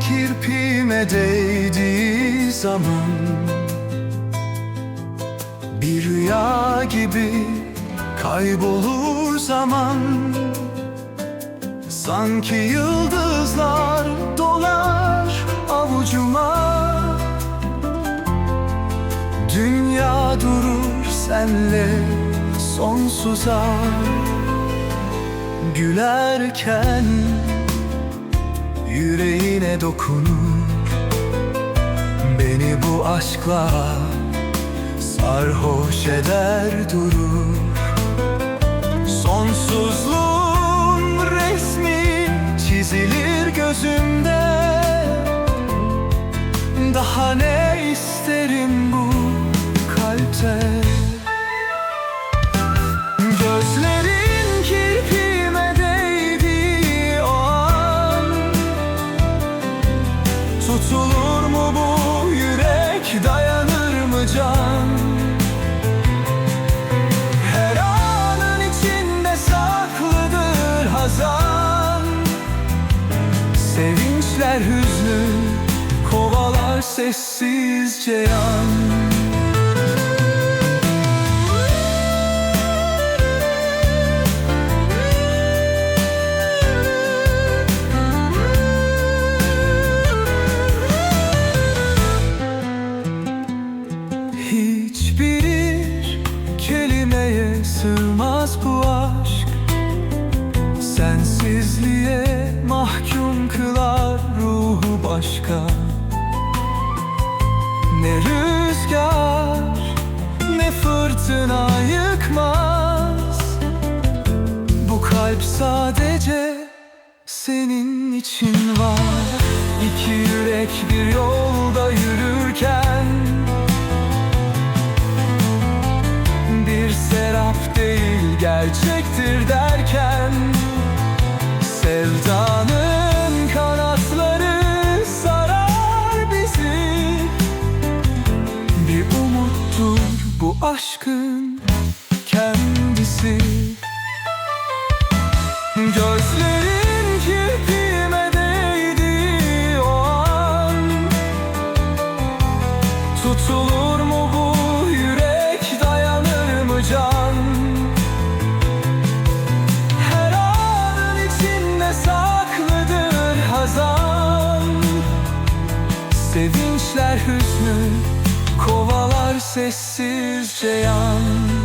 kirpiğime değdiği zaman Bir rüya gibi kaybolur zaman Sanki yıldızlar dolar avucuma Dünya durur senle sonsuza Gülerken yüreğine dokunur. Beni bu aşkla sarhoş eder durur. Sonsuzluğun resmi çizilir gözümde. Daha ne isterim Tutulur mu bu yürek dayanır mı can? Her anın içinde saklıdır hazan. Sevinçler hüznü kovalar sessizce yan Sensizliğe mahkum kılar ruhu başka. Ne rüzgar ne fırtına yıkmaz. Bu kalp sadece senin için var. İki yürek bir yolda yürürken bir serap değil gerçektir derken aşkın kendisi. Gözlerin kirpiğime değdiği o an. Tutulur mu bu yürek dayanır mı can? Her anın içinde saklıdır hazan. Sevinçler hüznü kovalar sessizce yan